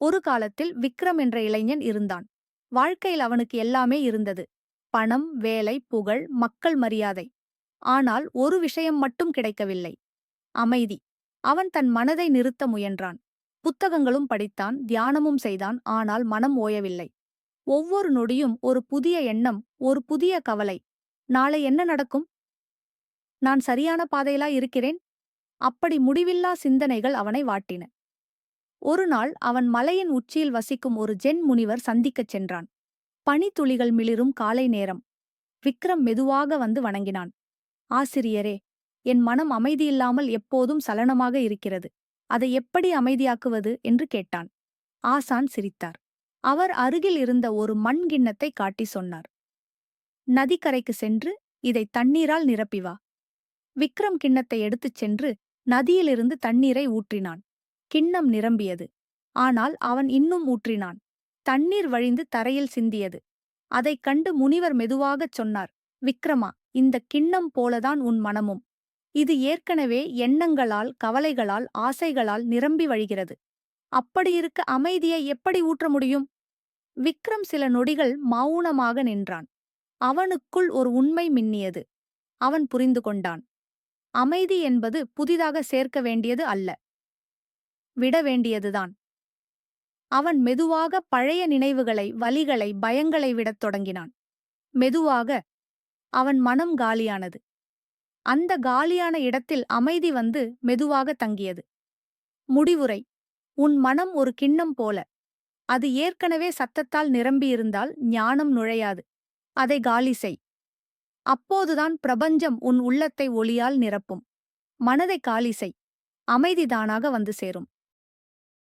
ஒரு காலத்தில் விக்ரம் என்ற இளைஞன் இருந்தான். வாழ்க்கையில் அவனுக்கு எல்லாமே இருந்தது. பணம் வேலை புகழ் மக்கள் மரியாதை. ஆனால் ஒரு விஷயம் மட்டும் கிடைக்கவில்லை. அமைதி. அவன் தன் மனதை நிறுத்த முயன்றான். புத்தகங்களும் படித்தான் தியானமும் செய்தான் ஆனால் மனம் ஓயவில்லை. ஒவ்வொரு நொடியும் ஒரு புதிய எண்ணம் ஒரு புதிய கவலை. நாளை என்ன நடக்கும்? நான் சரியான பாதையிலா இருக்கிறேன்? அப்படி முடிவில்லா சிந்தனைகள் அவனை வாட்டின. ஒருநாள் அவன் மலையின் உச்சியில் வசிக்கும் ஒரு ஜென் முனிவர் சந்திக்கச் சென்றான். பனித்துளிகள் மிளிரும் காலை நேரம். விக்ரம் மெதுவாக வந்து வணங்கினான். ஆசிரியரே என் மனம் அமைதியில்லாமல் எப்போதும் சலனமாக இருக்கிறது. அதை எப்படி அமைதியாக்குவது? என்று கேட்டான். ஆசான் சிரித்தார். அவர் அருகில் இருந்த ஒரு மண் கிண்ணத்தை காட்டி சொன்னார். நதிக்கரைக்கு சென்று இதை தண்ணீரால் நிரப்பி வா. விக்ரம் கிண்ணத்தை எடுத்துச் சென்று நதியிலிருந்து தண்ணீரை ஊற்றினான். கிண்ணம் நிரம்பியது. ஆனால் அவன் இன்னும் ஊற்றினான். தண்ணீர் வழிந்து தரையில் சிந்தியது. அதைக் கண்டு முனிவர் மெதுவாகச் சொன்னார் விக்ரமா இந்த கிண்ணம் போலதான் உன் மனமும். இது ஏற்கனவே எண்ணங்களால் கவலைகளால் ஆசைகளால் நிரம்பி வழிகிறது. அப்படியிருக்க அமைதியை எப்படி ஊற்ற முடியும்? விக்ரம் சில நொடிகள் மௌனமாக நின்றான். அவனுக்குள் ஒரு உண்மை மின்னியது. அவன் புரிந்து கொண்டான். அமைதி என்பது புதிதாக சேர்க்க வேண்டியது அல்ல. விட வேண்டியதுதான். அவன் மெதுவாக பழைய நினைவுகளை வலிகளை பயங்களை விடத் தொடங்கினான். மெதுவாக அவன் மனம் காலியானது. அந்த காலியான இடத்தில் அமைதி வந்து மெதுவாக தங்கியது. முடிவுரை உன் மனம் ஒரு கிண்ணம் போல. அது ஏற்கனவே சத்தத்தால் நிரம்பியிருந்தால் ஞானம் நுழையாது. அதை காலி செய். அப்போதுதான் பிரபஞ்சம் உன் உள்ளத்தை ஒளியால் நிரப்பும். மனதை காலி செய். அமைதி தானாக வந்து சேரும்.